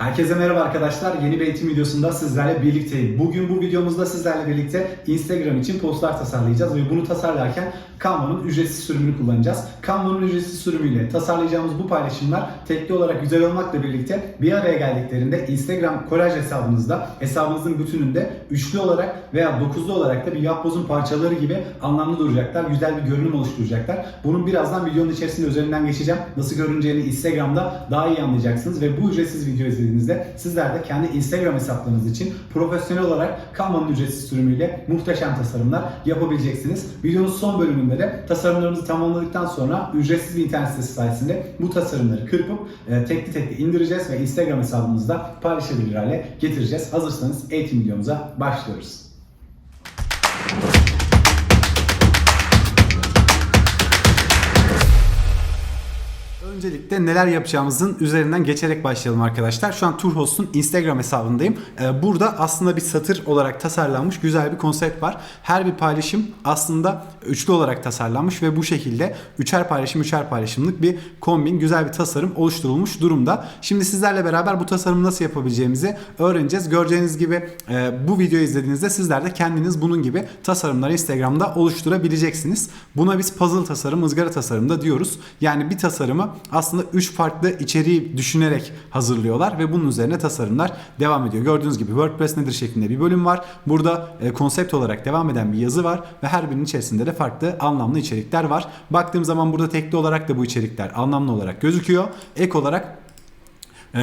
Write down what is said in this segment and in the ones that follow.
Herkese merhaba arkadaşlar. Yeni bir eğitim videosunda sizlerle birlikteyim. Bugün bu videomuzda sizlerle birlikte Instagram için postlar tasarlayacağız ve bunu tasarlarken Canva'nın ücretsiz sürümünü kullanacağız. Canva'nın ücretsiz sürümüyle tasarlayacağımız bu paylaşımlar tekli olarak güzel olmakla birlikte bir araya geldiklerinde Instagram kolaj hesabınızda, hesabınızın bütününde üçlü olarak veya dokuzlu olarak da bir yapbozun parçaları gibi anlamlı duracaklar. Güzel bir görünüm oluşturacaklar. Bunun birazdan videonun içerisinde üzerinden geçeceğim. Nasıl görüneceğini Instagram'da daha iyi anlayacaksınız ve bu ücretsiz video izlediğinizde sizler de kendi Instagram hesaplarınız için profesyonel olarak Canva'nın ücretsiz sürümüyle muhteşem tasarımlar yapabileceksiniz. Videonun son bölümünde de tasarımlarımızı tamamladıktan sonra ücretsiz bir internet sitesi sayesinde bu tasarımları kırpıp e, tekli tekli indireceğiz ve Instagram hesabımızda paylaşabilir hale getireceğiz. Hazırsanız eğitim videomuza başlıyoruz. Öncelikle neler yapacağımızın üzerinden geçerek başlayalım arkadaşlar. Şu an Turhost'un Instagram hesabındayım. Ee, Burada aslında bir satır olarak tasarlanmış güzel bir konsept var. Her bir paylaşım aslında üçlü olarak tasarlanmış ve bu şekilde üçer paylaşım üçer paylaşımlık bir kombin güzel bir tasarım oluşturulmuş durumda. Şimdi sizlerle beraber bu tasarımı nasıl yapabileceğimizi öğreneceğiz. Göreceğiniz gibi e, bu videoyu izlediğinizde sizler de kendiniz bunun gibi tasarımları Instagram'da oluşturabileceksiniz. Buna biz puzzle tasarım, ızgara tasarım da diyoruz. Yani bir tasarımı aslında 3 farklı içeriği düşünerek hazırlıyorlar ve bunun üzerine tasarımlar devam ediyor. Gördüğünüz gibi WordPress nedir şeklinde bir bölüm var. Burada e, konsept olarak devam eden bir yazı var ve her birinin içerisinde de farklı anlamlı içerikler var. Baktığım zaman burada tekli olarak da bu içerikler anlamlı olarak gözüküyor. Ek olarak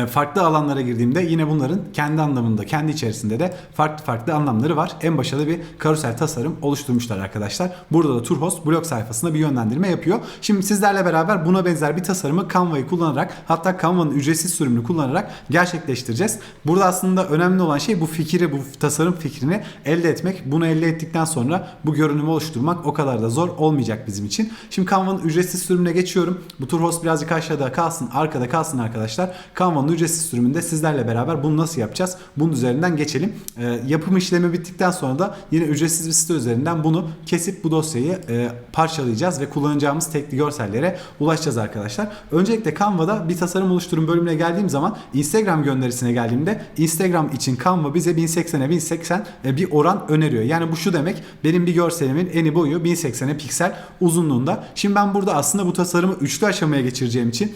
farklı alanlara girdiğimde yine bunların kendi anlamında, kendi içerisinde de farklı farklı anlamları var. En başarılı bir karusel tasarım oluşturmuşlar arkadaşlar. Burada da Turhost blog sayfasında bir yönlendirme yapıyor. Şimdi sizlerle beraber buna benzer bir tasarımı Canva'yı kullanarak hatta Canva'nın ücretsiz sürümünü kullanarak gerçekleştireceğiz. Burada aslında önemli olan şey bu fikri, bu tasarım fikrini elde etmek. Bunu elde ettikten sonra bu görünümü oluşturmak o kadar da zor olmayacak bizim için. Şimdi Canva'nın ücretsiz sürümüne geçiyorum. Bu Turhost birazcık aşağıda kalsın, arkada kalsın arkadaşlar. Canva'nın ücretsiz sürümünde sizlerle beraber bunu nasıl yapacağız? Bunun üzerinden geçelim. Ee, yapım işlemi bittikten sonra da yine ücretsiz bir site üzerinden bunu kesip bu dosyayı e, parçalayacağız ve kullanacağımız tekli görsellere ulaşacağız arkadaşlar. Öncelikle Canva'da bir tasarım oluşturun bölümüne geldiğim zaman Instagram gönderisine geldiğimde Instagram için Canva bize 1080'e 1080 e, bir oran öneriyor. Yani bu şu demek benim bir görselimin eni boyu 1080'e piksel uzunluğunda. Şimdi ben burada aslında bu tasarımı üçlü aşamaya geçireceğim için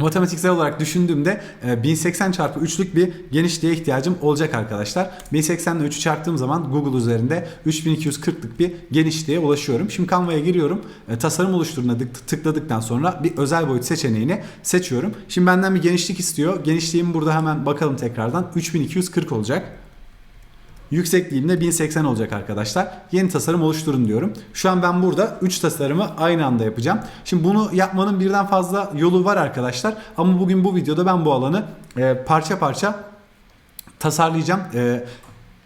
Matematiksel olarak düşündüğümde e, 1080 çarpı 3'lük bir genişliğe ihtiyacım olacak arkadaşlar. 1080 ile 3'ü çarptığım zaman Google üzerinde 3240'lık bir genişliğe ulaşıyorum. Şimdi Canva'ya giriyorum. E, Tasarım oluşturuna tık- tıkladıktan sonra bir özel boyut seçeneğini seçiyorum. Şimdi benden bir genişlik istiyor. Genişliğim burada hemen bakalım tekrardan. 3240 olacak. Yüksekliğim de 1080 olacak arkadaşlar. Yeni tasarım oluşturun diyorum. Şu an ben burada 3 tasarımı aynı anda yapacağım. Şimdi bunu yapmanın birden fazla yolu var arkadaşlar. Ama bugün bu videoda ben bu alanı e, parça parça tasarlayacağım. E,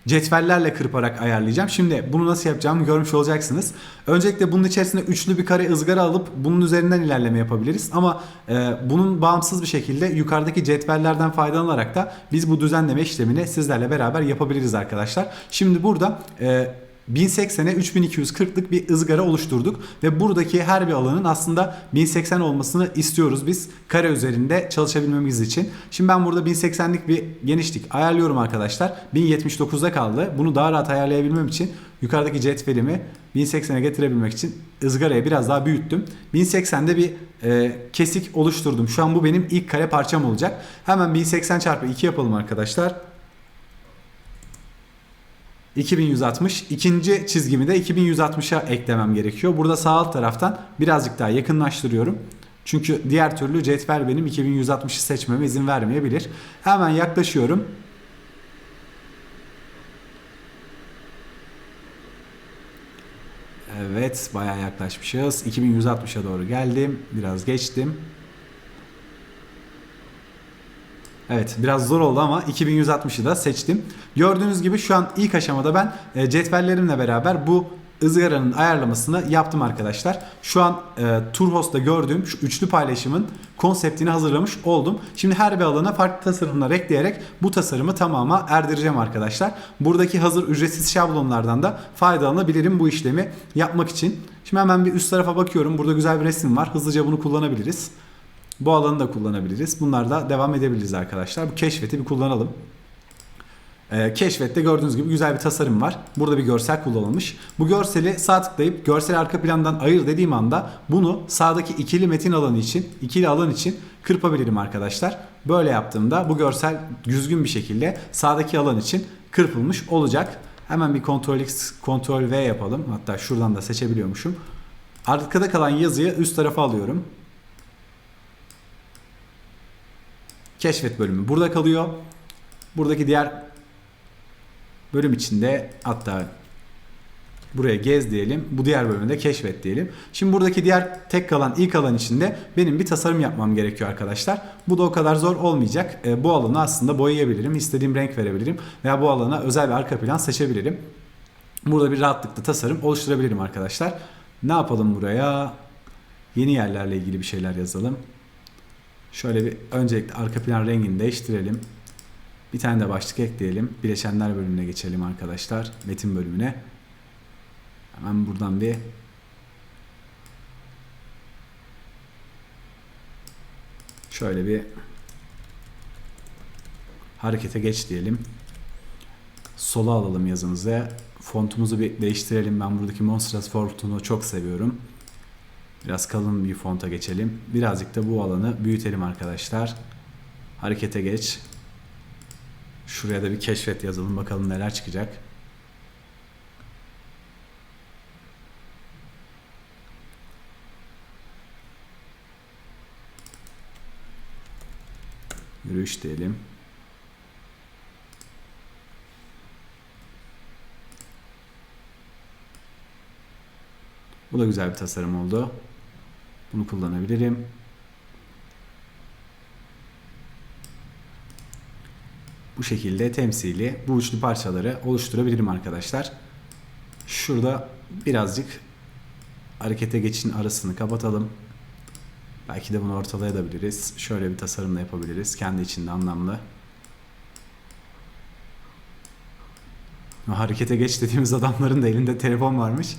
cetvellerle kırparak ayarlayacağım. Şimdi bunu nasıl yapacağımı görmüş olacaksınız. Öncelikle bunun içerisine üçlü bir kare ızgara alıp bunun üzerinden ilerleme yapabiliriz. Ama e, bunun bağımsız bir şekilde yukarıdaki cetvellerden faydalanarak da biz bu düzenleme işlemini sizlerle beraber yapabiliriz arkadaşlar. Şimdi burada e, 1080'e 3240'lık bir ızgara oluşturduk ve buradaki her bir alanın aslında 1080 olmasını istiyoruz biz kare üzerinde çalışabilmemiz için. Şimdi ben burada 1080'lik bir genişlik ayarlıyorum arkadaşlar. 1079'da kaldı. Bunu daha rahat ayarlayabilmem için yukarıdaki cetvelimi 1080'e getirebilmek için ızgaraya biraz daha büyüttüm. 1080'de bir e, kesik oluşturdum. Şu an bu benim ilk kare parçam olacak. Hemen 1080 çarpı 2 yapalım arkadaşlar. 2160. İkinci çizgimi de 2160'a eklemem gerekiyor. Burada sağ alt taraftan birazcık daha yakınlaştırıyorum. Çünkü diğer türlü cetvel benim 2160'ı seçmeme izin vermeyebilir. Hemen yaklaşıyorum. Evet bayağı yaklaşmışız. 2160'a doğru geldim. Biraz geçtim. Evet biraz zor oldu ama 2160'ı da seçtim. Gördüğünüz gibi şu an ilk aşamada ben e, cetvellerimle beraber bu ızgaranın ayarlamasını yaptım arkadaşlar. Şu an e, Turhost'ta gördüğüm şu üçlü paylaşımın konseptini hazırlamış oldum. Şimdi her bir alana farklı tasarımlar ekleyerek bu tasarımı tamama erdireceğim arkadaşlar. Buradaki hazır ücretsiz şablonlardan da faydalanabilirim bu işlemi yapmak için. Şimdi hemen bir üst tarafa bakıyorum. Burada güzel bir resim var. Hızlıca bunu kullanabiliriz. Bu alanı da kullanabiliriz. Bunlarla devam edebiliriz arkadaşlar. Bu keşfeti bir kullanalım. Ee, keşfette gördüğünüz gibi güzel bir tasarım var. Burada bir görsel kullanılmış. Bu görseli sağ tıklayıp görsel arka plandan ayır dediğim anda bunu sağdaki ikili metin alanı için, ikili alan için kırpabilirim arkadaşlar. Böyle yaptığımda bu görsel düzgün bir şekilde sağdaki alan için kırpılmış olacak. Hemen bir Ctrl X, Ctrl V yapalım. Hatta şuradan da seçebiliyormuşum. Arkada kalan yazıyı üst tarafa alıyorum. Keşfet bölümü burada kalıyor. Buradaki diğer bölüm içinde hatta buraya gez diyelim. Bu diğer bölümde keşfet diyelim. Şimdi buradaki diğer tek kalan ilk alan içinde benim bir tasarım yapmam gerekiyor arkadaşlar. Bu da o kadar zor olmayacak. E, bu alanı aslında boyayabilirim. istediğim renk verebilirim. Veya bu alana özel bir arka plan seçebilirim. Burada bir rahatlıkla tasarım oluşturabilirim arkadaşlar. Ne yapalım buraya? Yeni yerlerle ilgili bir şeyler yazalım. Şöyle bir öncelikle arka plan rengini değiştirelim. Bir tane de başlık ekleyelim. Bileşenler bölümüne geçelim arkadaşlar. Metin bölümüne. Hemen buradan bir şöyle bir harekete geç diyelim. Sola alalım yazımızı. Fontumuzu bir değiştirelim. Ben buradaki Monsters fontunu çok seviyorum. Biraz kalın bir fonta geçelim. Birazcık da bu alanı büyütelim arkadaşlar. Harekete geç. Şuraya da bir keşfet yazalım. Bakalım neler çıkacak. Yürüyüş diyelim. Bu da güzel bir tasarım oldu. Bunu kullanabilirim. Bu şekilde temsili bu üçlü parçaları oluşturabilirim arkadaşlar. Şurada birazcık harekete geçişin arasını kapatalım. Belki de bunu ortalayabiliriz. Şöyle bir tasarım da yapabiliriz. Kendi içinde anlamlı. Harekete geç dediğimiz adamların da elinde telefon varmış.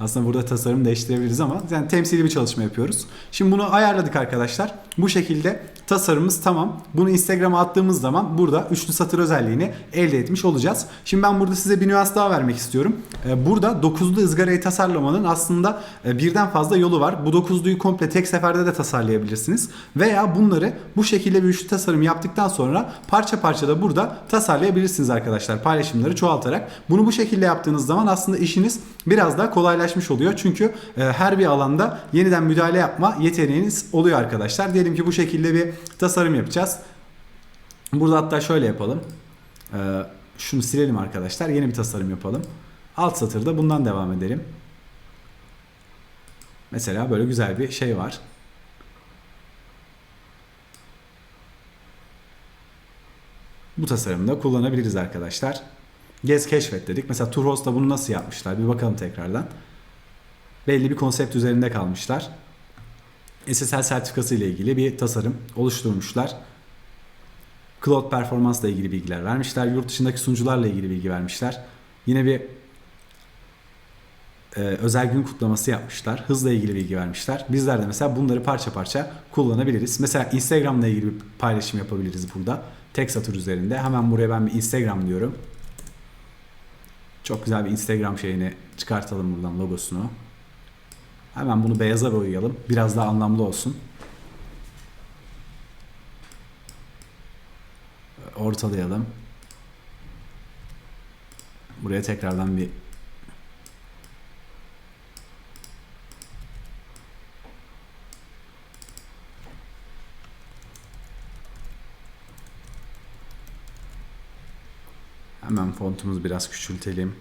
Aslında burada tasarım değiştirebiliriz ama yani temsili bir çalışma yapıyoruz. Şimdi bunu ayarladık arkadaşlar. Bu şekilde tasarımımız tamam. Bunu Instagram'a attığımız zaman burada üçlü satır özelliğini elde etmiş olacağız. Şimdi ben burada size bir nüans daha vermek istiyorum. Ee, burada dokuzlu ızgarayı tasarlamanın aslında e, birden fazla yolu var. Bu dokuzluyu komple tek seferde de tasarlayabilirsiniz. Veya bunları bu şekilde bir üçlü tasarım yaptıktan sonra parça parça da burada tasarlayabilirsiniz arkadaşlar. Paylaşımları çoğaltarak. Bunu bu şekilde yaptığınız zaman aslında işiniz biraz daha kolaylaşmış oluyor. Çünkü e, her bir alanda yeniden müdahale yapma yeteneğiniz oluyor arkadaşlar. Diyelim ki bu şekilde bir tasarım yapacağız. Burada hatta şöyle yapalım. E, şunu silelim arkadaşlar. Yeni bir tasarım yapalım. Alt satırda bundan devam edelim. Mesela böyle güzel bir şey var. Bu tasarımda kullanabiliriz arkadaşlar. Gez keşfet dedik. Mesela Turhost'ta bunu nasıl yapmışlar? Bir bakalım tekrardan. Belli bir konsept üzerinde kalmışlar. SSL sertifikası ile ilgili bir tasarım oluşturmuşlar. Cloud performansla ilgili bilgiler vermişler. Yurt dışındaki sunucularla ilgili bilgi vermişler. Yine bir e, özel gün kutlaması yapmışlar. Hızla ilgili bilgi vermişler. Bizler de mesela bunları parça parça kullanabiliriz. Mesela Instagram'la ilgili bir paylaşım yapabiliriz burada. Tek satır üzerinde. Hemen buraya ben bir Instagram diyorum. Çok güzel bir Instagram şeyini çıkartalım buradan logosunu. Hemen bunu beyaza boyayalım. Biraz daha anlamlı olsun. Ortalayalım. Buraya tekrardan bir Hemen fontumuzu biraz küçültelim.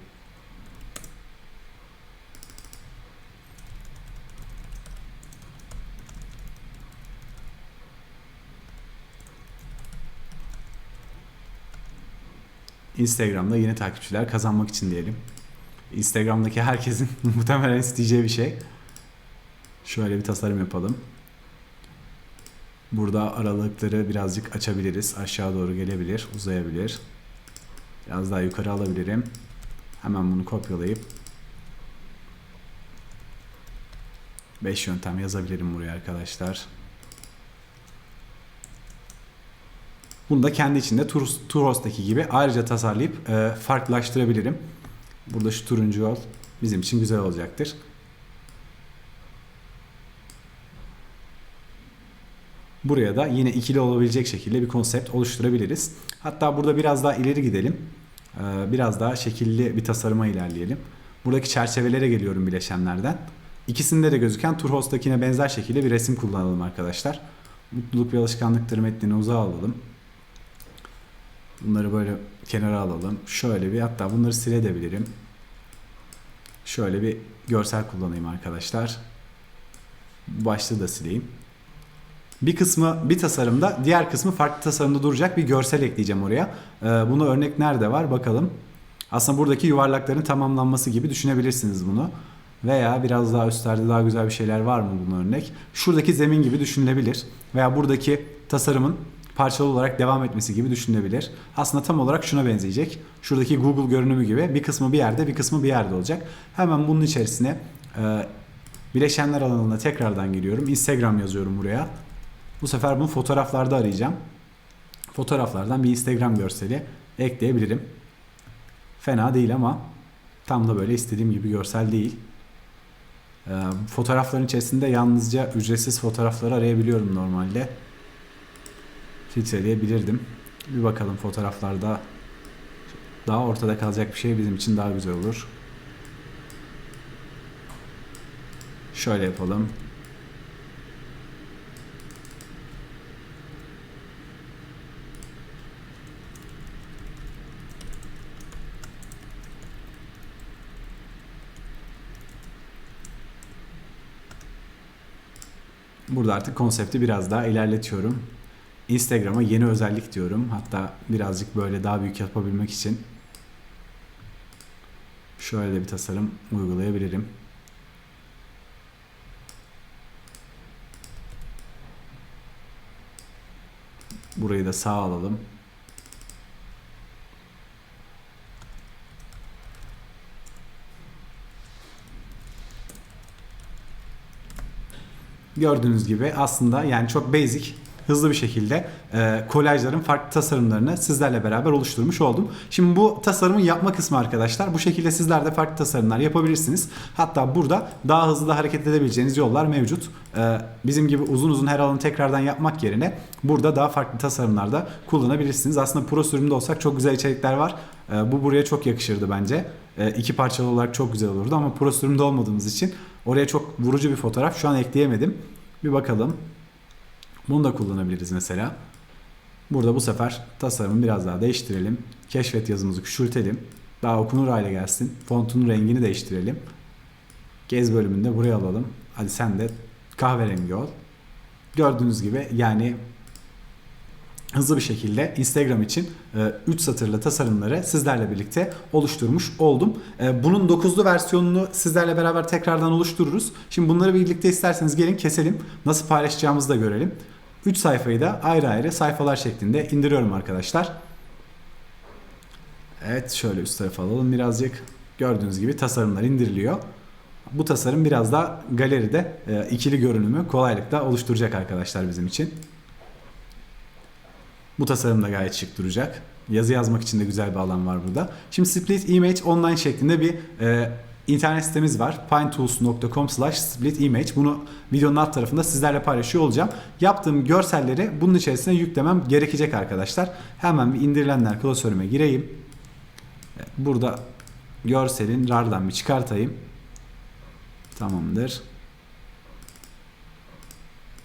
Instagram'da yeni takipçiler kazanmak için diyelim. Instagram'daki herkesin muhtemelen isteyeceği bir şey. Şöyle bir tasarım yapalım. Burada aralıkları birazcık açabiliriz. Aşağı doğru gelebilir, uzayabilir. Biraz daha yukarı alabilirim. Hemen bunu kopyalayıp 5 yöntem yazabilirim buraya arkadaşlar. Bunu da kendi içinde Tur, Turhost'taki gibi ayrıca tasarlayıp e, farklılaştırabilirim. Burada şu turuncu yol bizim için güzel olacaktır. Buraya da yine ikili olabilecek şekilde bir konsept oluşturabiliriz. Hatta burada biraz daha ileri gidelim. Ee, Biraz daha şekilli bir tasarıma ilerleyelim. Buradaki çerçevelere geliyorum bileşenlerden. İkisinde de gözüken Turhost'takine benzer şekilde bir resim kullanalım arkadaşlar. Mutluluk ve alışkanlıktır metnini uzağa alalım. Bunları böyle kenara alalım. Şöyle bir hatta bunları silebilirim. Şöyle bir görsel kullanayım arkadaşlar. Başlığı da sileyim. Bir kısmı bir tasarımda, diğer kısmı farklı tasarımda duracak bir görsel ekleyeceğim oraya. Ee, Buna örnek nerede var bakalım. Aslında buradaki yuvarlakların tamamlanması gibi düşünebilirsiniz bunu. Veya biraz daha üstlerde daha güzel bir şeyler var mı bunun örnek? Şuradaki zemin gibi düşünülebilir. Veya buradaki tasarımın parçalı olarak devam etmesi gibi düşünülebilir. Aslında tam olarak şuna benzeyecek. Şuradaki Google görünümü gibi bir kısmı bir yerde bir kısmı bir yerde olacak. Hemen bunun içerisine e, bileşenler alanına tekrardan giriyorum. Instagram yazıyorum buraya. Bu sefer bunu fotoğraflarda arayacağım. Fotoğraflardan bir Instagram görseli ekleyebilirim. Fena değil ama tam da böyle istediğim gibi görsel değil. Ee, fotoğrafların içerisinde yalnızca ücretsiz fotoğrafları arayabiliyorum normalde. Filtreleyebilirdim. Bir bakalım fotoğraflarda daha ortada kalacak bir şey bizim için daha güzel olur. Şöyle yapalım. Burada artık konsepti biraz daha ilerletiyorum. Instagram'a yeni özellik diyorum. Hatta birazcık böyle daha büyük yapabilmek için şöyle de bir tasarım uygulayabilirim. Burayı da sağ alalım. Gördüğünüz gibi aslında yani çok basic hızlı bir şekilde e, kolajların farklı tasarımlarını sizlerle beraber oluşturmuş oldum. Şimdi bu tasarımın yapma kısmı arkadaşlar. Bu şekilde sizler de farklı tasarımlar yapabilirsiniz. Hatta burada daha hızlı da hareket edebileceğiniz yollar mevcut. E, bizim gibi uzun uzun her alanı tekrardan yapmak yerine burada daha farklı tasarımlarda kullanabilirsiniz. Aslında pro sürümde olsak çok güzel içerikler var. E, bu buraya çok yakışırdı bence. E, iki parçalı olarak çok güzel olurdu ama pro sürümde olmadığımız için oraya çok vurucu bir fotoğraf şu an ekleyemedim. Bir bakalım. Bunu da kullanabiliriz mesela. Burada bu sefer tasarımı biraz daha değiştirelim. Keşfet yazımızı küçültelim. Daha okunur hale gelsin. Fontunun rengini değiştirelim. Gez bölümünde buraya alalım. Hadi sen de kahverengi ol. Gördüğünüz gibi yani hızlı bir şekilde Instagram için 3 satırlı tasarımları sizlerle birlikte oluşturmuş oldum. E, Bunun 9'lu versiyonunu sizlerle beraber tekrardan oluştururuz. Şimdi bunları birlikte isterseniz gelin keselim. Nasıl paylaşacağımızı da görelim. 3 sayfayı da ayrı ayrı sayfalar şeklinde indiriyorum arkadaşlar. Evet şöyle üst tarafa alalım birazcık. Gördüğünüz gibi tasarımlar indiriliyor. Bu tasarım biraz daha galeride e, ikili görünümü kolaylıkla oluşturacak arkadaşlar bizim için. Bu tasarım da gayet şık duracak. Yazı yazmak için de güzel bir alan var burada. Şimdi Split Image Online şeklinde bir e, internet sitemiz var. pinetools.com slash split image. Bunu videonun alt tarafında sizlerle paylaşıyor olacağım. Yaptığım görselleri bunun içerisine yüklemem gerekecek arkadaşlar. Hemen bir indirilenler klasörüme gireyim. Burada görselin RAR'dan bir çıkartayım. Tamamdır.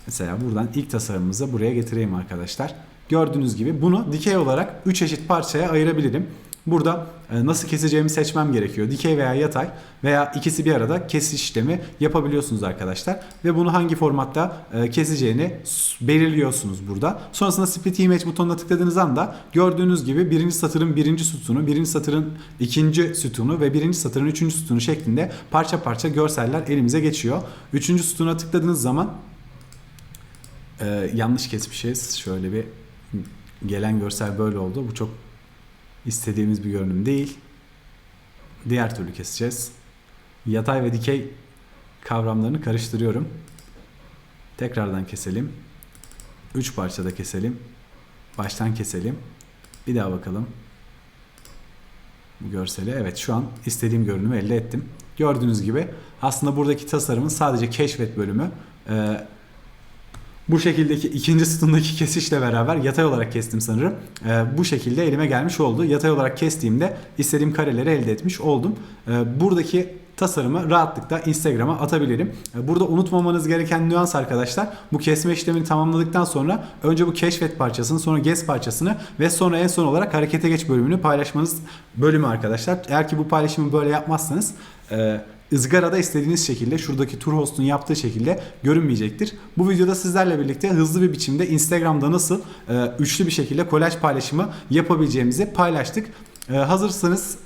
Mesela buradan ilk tasarımımızı buraya getireyim arkadaşlar. Gördüğünüz gibi bunu dikey olarak 3 eşit parçaya ayırabilirim. Burada e, nasıl keseceğimi seçmem gerekiyor. Dikey veya yatay veya ikisi bir arada kesiş işlemi yapabiliyorsunuz arkadaşlar. Ve bunu hangi formatta e, keseceğini belirliyorsunuz burada. Sonrasında split image butonuna tıkladığınız anda gördüğünüz gibi birinci satırın birinci sütunu, birinci satırın ikinci sütunu ve birinci satırın üçüncü sütunu şeklinde parça parça görseller elimize geçiyor. Üçüncü sütuna tıkladığınız zaman ee, yanlış kesmişiz. Şöyle bir gelen görsel böyle oldu. Bu çok istediğimiz bir görünüm değil. Diğer türlü keseceğiz. Yatay ve dikey kavramlarını karıştırıyorum. Tekrardan keselim. 3 parçada keselim. Baştan keselim. Bir daha bakalım. Bu görseli. Evet şu an istediğim görünümü elde ettim. Gördüğünüz gibi aslında buradaki tasarımın sadece keşfet bölümü e, bu şekildeki ikinci sütundaki kesişle beraber yatay olarak kestim sanırım. E, bu şekilde elime gelmiş oldu. Yatay olarak kestiğimde istediğim kareleri elde etmiş oldum. E, buradaki tasarımı rahatlıkla Instagram'a atabilirim. E, Burada unutmamanız gereken nüans arkadaşlar bu kesme işlemini tamamladıktan sonra önce bu keşfet parçasını sonra gez parçasını ve sonra en son olarak harekete geç bölümünü paylaşmanız bölümü arkadaşlar. Eğer ki bu paylaşımı böyle yapmazsanız e, ızgarada istediğiniz şekilde şuradaki tur host'un yaptığı şekilde görünmeyecektir. Bu videoda sizlerle birlikte hızlı bir biçimde Instagram'da nasıl e, üçlü bir şekilde kolaj paylaşımı yapabileceğimizi paylaştık. E, hazırsanız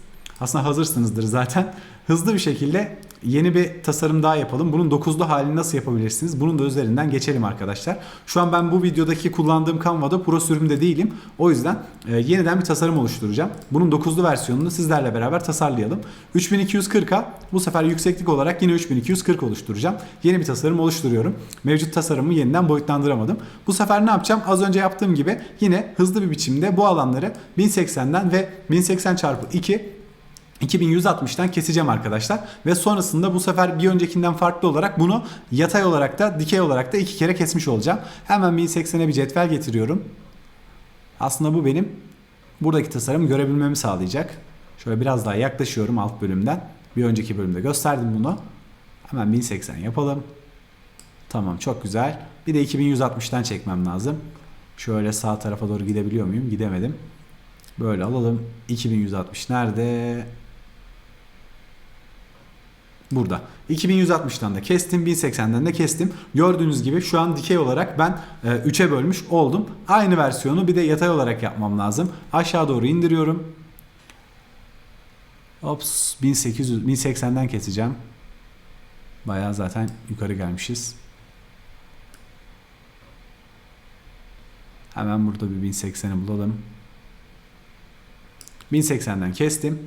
aslında hazırsınızdır zaten. Hızlı bir şekilde yeni bir tasarım daha yapalım. Bunun 9'lu halini nasıl yapabilirsiniz? Bunun da üzerinden geçelim arkadaşlar. Şu an ben bu videodaki kullandığım Canva'da pro sürümde değilim. O yüzden e, yeniden bir tasarım oluşturacağım. Bunun 9'lu versiyonunu sizlerle beraber tasarlayalım. 3240'a bu sefer yükseklik olarak yine 3240 oluşturacağım. Yeni bir tasarım oluşturuyorum. Mevcut tasarımı yeniden boyutlandıramadım. Bu sefer ne yapacağım? Az önce yaptığım gibi yine hızlı bir biçimde bu alanları 1080'den ve 1080 çarpı 2 2160'tan keseceğim arkadaşlar ve sonrasında bu sefer bir öncekinden farklı olarak bunu yatay olarak da dikey olarak da iki kere kesmiş olacağım. Hemen 1080'e bir cetvel getiriyorum. Aslında bu benim buradaki tasarımı görebilmemi sağlayacak. Şöyle biraz daha yaklaşıyorum alt bölümden. Bir önceki bölümde gösterdim bunu. Hemen 1080 yapalım. Tamam çok güzel. Bir de 2160'tan çekmem lazım. Şöyle sağ tarafa doğru gidebiliyor muyum? Gidemedim. Böyle alalım. 2160 nerede? Burada. 2160'tan da kestim. 1080'den de kestim. Gördüğünüz gibi şu an dikey olarak ben 3'e bölmüş oldum. Aynı versiyonu bir de yatay olarak yapmam lazım. Aşağı doğru indiriyorum. Ops 1800 1080'den keseceğim. Bayağı zaten yukarı gelmişiz. Hemen burada bir 1080'i bulalım. 1080'den kestim.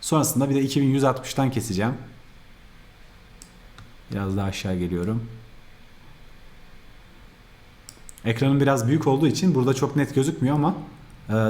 Sonrasında bir de 2160'tan keseceğim. Biraz daha aşağı geliyorum. Ekranım biraz büyük olduğu için burada çok net gözükmüyor ama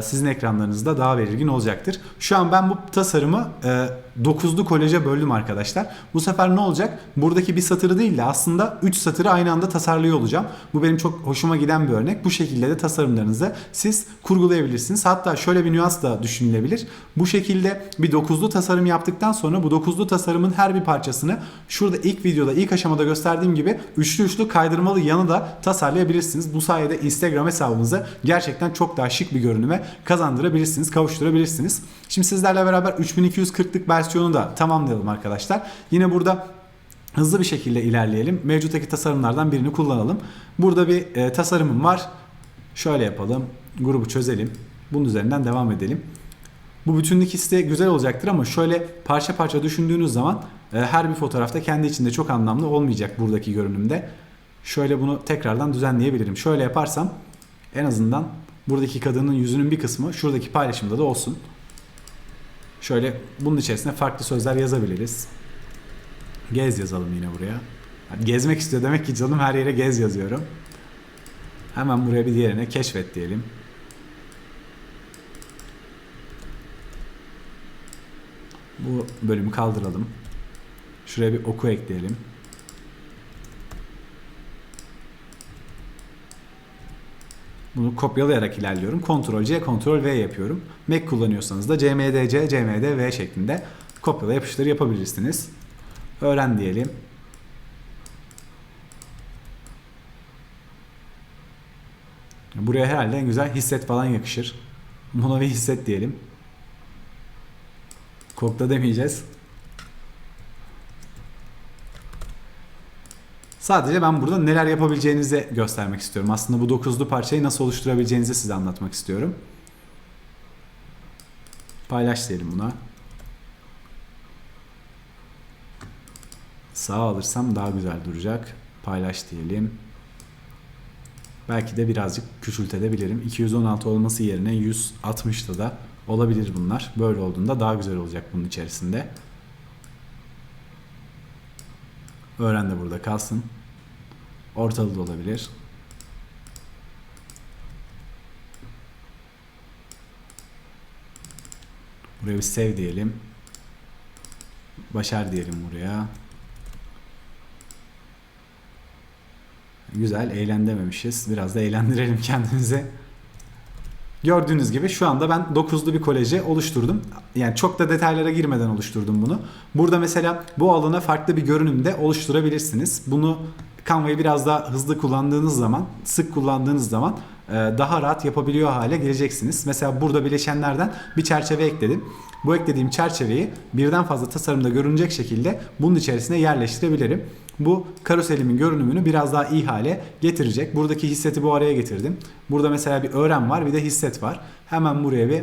sizin ekranlarınızda daha belirgin olacaktır. Şu an ben bu tasarımı e, 9'lu koleje böldüm arkadaşlar. Bu sefer ne olacak? Buradaki bir satırı değil de aslında 3 satırı aynı anda tasarlıyor olacağım. Bu benim çok hoşuma giden bir örnek. Bu şekilde de tasarımlarınızı siz kurgulayabilirsiniz. Hatta şöyle bir nüans da düşünülebilir. Bu şekilde bir 9'lu tasarım yaptıktan sonra bu 9'lu tasarımın her bir parçasını şurada ilk videoda ilk aşamada gösterdiğim gibi üçlü üçlü kaydırmalı yanı da tasarlayabilirsiniz. Bu sayede Instagram hesabınızı gerçekten çok daha şık bir görünüme kazandırabilirsiniz, kavuşturabilirsiniz. Şimdi sizlerle beraber 3240'lık versiyonu da tamamlayalım arkadaşlar. Yine burada hızlı bir şekilde ilerleyelim. Mevcuttaki tasarımlardan birini kullanalım. Burada bir e, tasarımım var. Şöyle yapalım. Grubu çözelim. Bunun üzerinden devam edelim. Bu bütünlük hissi güzel olacaktır ama şöyle parça parça düşündüğünüz zaman e, her bir fotoğrafta kendi içinde çok anlamlı olmayacak buradaki görünümde. Şöyle bunu tekrardan düzenleyebilirim. Şöyle yaparsam en azından buradaki kadının yüzünün bir kısmı şuradaki paylaşımda da olsun. Şöyle bunun içerisine farklı sözler yazabiliriz. Gez yazalım yine buraya. Gezmek istiyor demek ki canım her yere gez yazıyorum. Hemen buraya bir diğerine keşfet diyelim. Bu bölümü kaldıralım. Şuraya bir oku ekleyelim. Bunu kopyalayarak ilerliyorum. Ctrl C, Ctrl V yapıyorum. Mac kullanıyorsanız da CMD C, CMD V şeklinde kopyala yapıştır yapabilirsiniz. Öğren diyelim. Buraya herhalde en güzel hisset falan yakışır. Buna bir hisset diyelim. Kokla demeyeceğiz. Sadece ben burada neler yapabileceğinizi göstermek istiyorum. Aslında bu dokuzlu parçayı nasıl oluşturabileceğinizi size anlatmak istiyorum. Paylaş diyelim buna. Sağ alırsam daha güzel duracak. Paylaş diyelim. Belki de birazcık küçültebilirim. 216 olması yerine 160'da da olabilir bunlar. Böyle olduğunda daha güzel olacak bunun içerisinde. Öğren de burada kalsın. Ortalı da olabilir. Buraya bir sev diyelim. Başar diyelim buraya. Güzel eğlen dememişiz. Biraz da eğlendirelim kendimize. Gördüğünüz gibi şu anda ben 9'lu bir koleji oluşturdum. Yani çok da detaylara girmeden oluşturdum bunu. Burada mesela bu alana farklı bir görünümde oluşturabilirsiniz. Bunu Canva'yı biraz daha hızlı kullandığınız zaman, sık kullandığınız zaman daha rahat yapabiliyor hale geleceksiniz. Mesela burada bileşenlerden bir çerçeve ekledim. Bu eklediğim çerçeveyi birden fazla tasarımda görünecek şekilde bunun içerisine yerleştirebilirim. Bu karuselimin görünümünü biraz daha iyi hale getirecek. Buradaki hisseti bu araya getirdim. Burada mesela bir öğren var bir de hisset var. Hemen buraya bir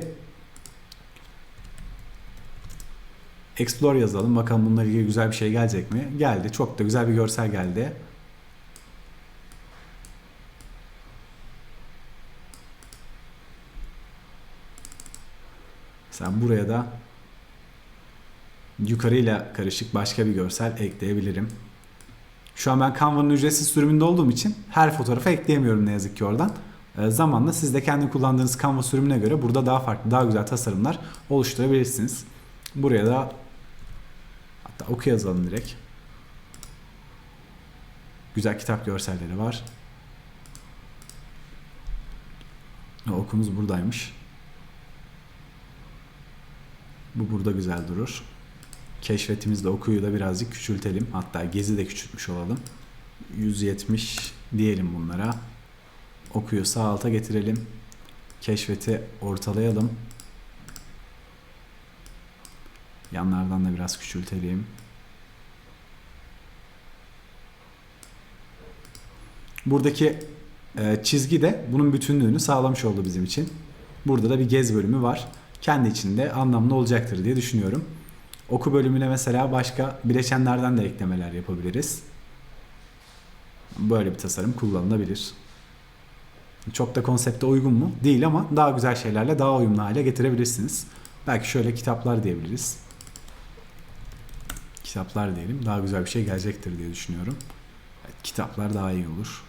Explore yazalım. Bakalım bununla ilgili güzel bir şey gelecek mi? Geldi. Çok da güzel bir görsel geldi. Mesela buraya da yukarıyla karışık başka bir görsel ekleyebilirim. Şu an ben Canva'nın ücretsiz sürümünde olduğum için her fotoğrafı ekleyemiyorum ne yazık ki oradan. E, zamanla siz de kendi kullandığınız Canva sürümüne göre burada daha farklı, daha güzel tasarımlar oluşturabilirsiniz. Buraya da hatta oku yazalım direkt. Güzel kitap görselleri var. Okumuz buradaymış. Bu burada güzel durur. Keşfetimizde okuyu da birazcık küçültelim. Hatta gezi de küçültmüş olalım. 170 diyelim bunlara. Okuyu sağ alta getirelim. Keşfeti ortalayalım. Yanlardan da biraz küçültelim. Buradaki e, çizgi de bunun bütünlüğünü sağlamış oldu bizim için. Burada da bir gez bölümü var. Kendi içinde anlamlı olacaktır diye düşünüyorum. Oku bölümüne mesela başka bileşenlerden de eklemeler yapabiliriz. Böyle bir tasarım kullanılabilir. Çok da konsepte uygun mu? Değil ama daha güzel şeylerle daha uyumlu hale getirebilirsiniz. Belki şöyle kitaplar diyebiliriz. Kitaplar diyelim. Daha güzel bir şey gelecektir diye düşünüyorum. Evet, kitaplar daha iyi olur.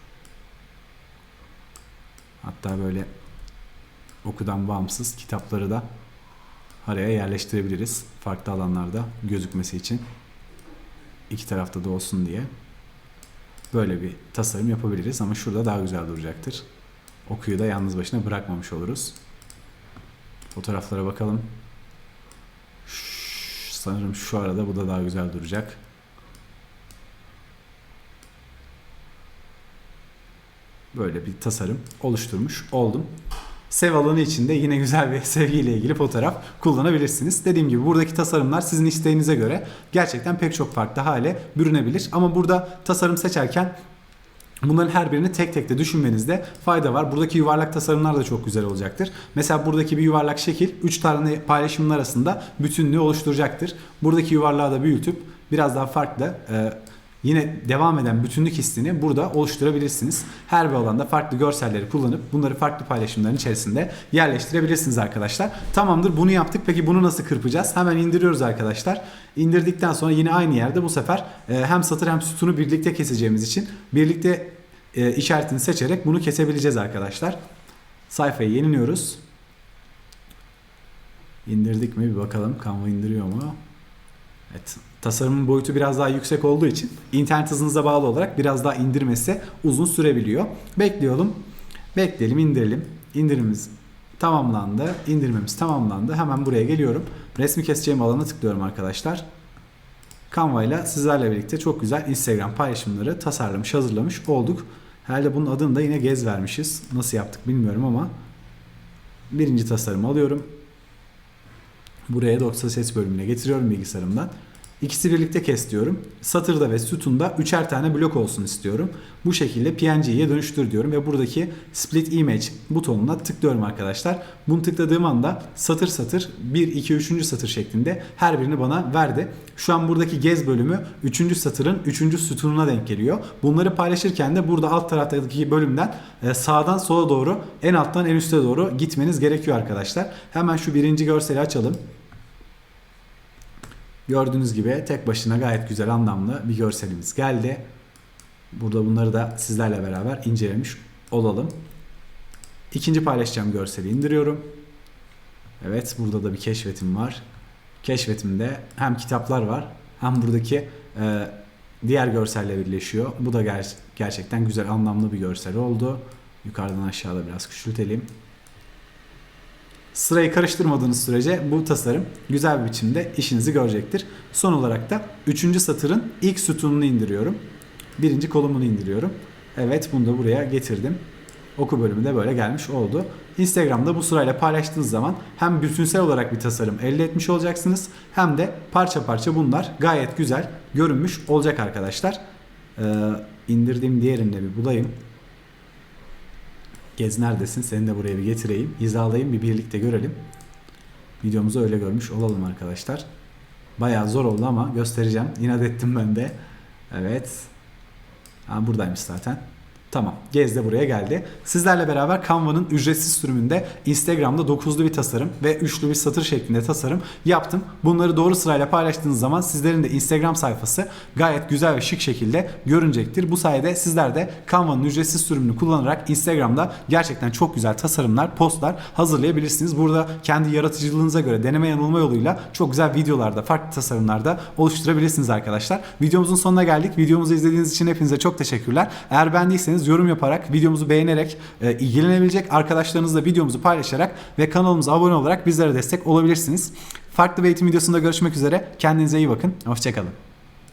Hatta böyle okudan bağımsız kitapları da araya yerleştirebiliriz. Farklı alanlarda gözükmesi için. iki tarafta da olsun diye. Böyle bir tasarım yapabiliriz ama şurada daha güzel duracaktır. Okuyu da yalnız başına bırakmamış oluruz. Fotoğraflara bakalım. Sanırım şu arada bu da daha güzel duracak. Böyle bir tasarım oluşturmuş oldum. Sev alanı içinde yine güzel bir sevgiyle ilgili fotoğraf kullanabilirsiniz. Dediğim gibi buradaki tasarımlar sizin isteğinize göre gerçekten pek çok farklı hale bürünebilir. Ama burada tasarım seçerken Bunların her birini tek tek de düşünmenizde fayda var. Buradaki yuvarlak tasarımlar da çok güzel olacaktır. Mesela buradaki bir yuvarlak şekil 3 tane paylaşımın arasında bütünlüğü oluşturacaktır. Buradaki yuvarlağı da büyütüp biraz daha farklı e, yine devam eden bütünlük hissini burada oluşturabilirsiniz. Her bir alanda farklı görselleri kullanıp bunları farklı paylaşımların içerisinde yerleştirebilirsiniz arkadaşlar. Tamamdır bunu yaptık. Peki bunu nasıl kırpacağız? Hemen indiriyoruz arkadaşlar. İndirdikten sonra yine aynı yerde bu sefer e, hem satır hem sütunu birlikte keseceğimiz için birlikte e, işaretini seçerek bunu kesebileceğiz arkadaşlar. Sayfayı yeniliyoruz. İndirdik mi bir bakalım. Canva indiriyor mu? Evet. Tasarımın boyutu biraz daha yüksek olduğu için internet hızınıza bağlı olarak biraz daha indirmesi uzun sürebiliyor. Bekliyorum. Bekleyelim, indirelim. İndirimimiz tamamlandı. İndirmemiz tamamlandı. Hemen buraya geliyorum. Resmi keseceğim alana tıklıyorum arkadaşlar. Canva ile sizlerle birlikte çok güzel Instagram paylaşımları tasarlamış, hazırlamış olduk. Herhalde bunun adını da yine gez vermişiz. Nasıl yaptık bilmiyorum ama birinci tasarımı alıyorum. Buraya dosya ses bölümüne getiriyorum bilgisayarımdan. İkisi birlikte kes diyorum. Satırda ve sütunda üçer tane blok olsun istiyorum. Bu şekilde PNG'ye dönüştür diyorum ve buradaki split image butonuna tıklıyorum arkadaşlar. Bunu tıkladığım anda satır satır 1 2 3. satır şeklinde her birini bana verdi. Şu an buradaki gez bölümü 3. satırın 3. sütununa denk geliyor. Bunları paylaşırken de burada alt taraftaki bölümden e, sağdan sola doğru en alttan en üste doğru gitmeniz gerekiyor arkadaşlar. Hemen şu birinci görseli açalım. Gördüğünüz gibi tek başına gayet güzel anlamlı bir görselimiz geldi. Burada bunları da sizlerle beraber incelemiş olalım. İkinci paylaşacağım görseli indiriyorum. Evet burada da bir keşfetim var. Keşfetimde hem kitaplar var hem buradaki e, diğer görselle birleşiyor. Bu da ger- gerçekten güzel anlamlı bir görsel oldu. Yukarıdan aşağıda biraz küçültelim. Sırayı karıştırmadığınız sürece bu tasarım güzel bir biçimde işinizi görecektir. Son olarak da 3. satırın ilk sütununu indiriyorum. Birinci kolumunu indiriyorum. Evet bunu da buraya getirdim. Oku bölümü de böyle gelmiş oldu. Instagram'da bu sırayla paylaştığınız zaman hem bütünsel olarak bir tasarım elde etmiş olacaksınız hem de parça parça bunlar gayet güzel görünmüş olacak arkadaşlar. Ee, indirdiğim diğerini de bir bulayım. Gez neredesin? Seni de buraya bir getireyim. Hizalayayım bir birlikte görelim. Videomuzu öyle görmüş olalım arkadaşlar. Bayağı zor oldu ama göstereceğim. İnat ettim ben de. Evet. Ha, buradaymış zaten. Tamam. Gez de buraya geldi. Sizlerle beraber Canva'nın ücretsiz sürümünde Instagram'da dokuzlu bir tasarım ve üçlü bir satır şeklinde tasarım yaptım. Bunları doğru sırayla paylaştığınız zaman sizlerin de Instagram sayfası gayet güzel ve şık şekilde görünecektir. Bu sayede sizler de Canva'nın ücretsiz sürümünü kullanarak Instagram'da gerçekten çok güzel tasarımlar, postlar hazırlayabilirsiniz. Burada kendi yaratıcılığınıza göre deneme yanılma yoluyla çok güzel videolarda, farklı tasarımlarda oluşturabilirsiniz arkadaşlar. Videomuzun sonuna geldik. Videomuzu izlediğiniz için hepinize çok teşekkürler. Eğer beğendiyseniz yorum yaparak, videomuzu beğenerek, e, ilgilenebilecek arkadaşlarınızla videomuzu paylaşarak ve kanalımıza abone olarak bizlere destek olabilirsiniz. Farklı bir eğitim videosunda görüşmek üzere. Kendinize iyi bakın. Hoşçakalın.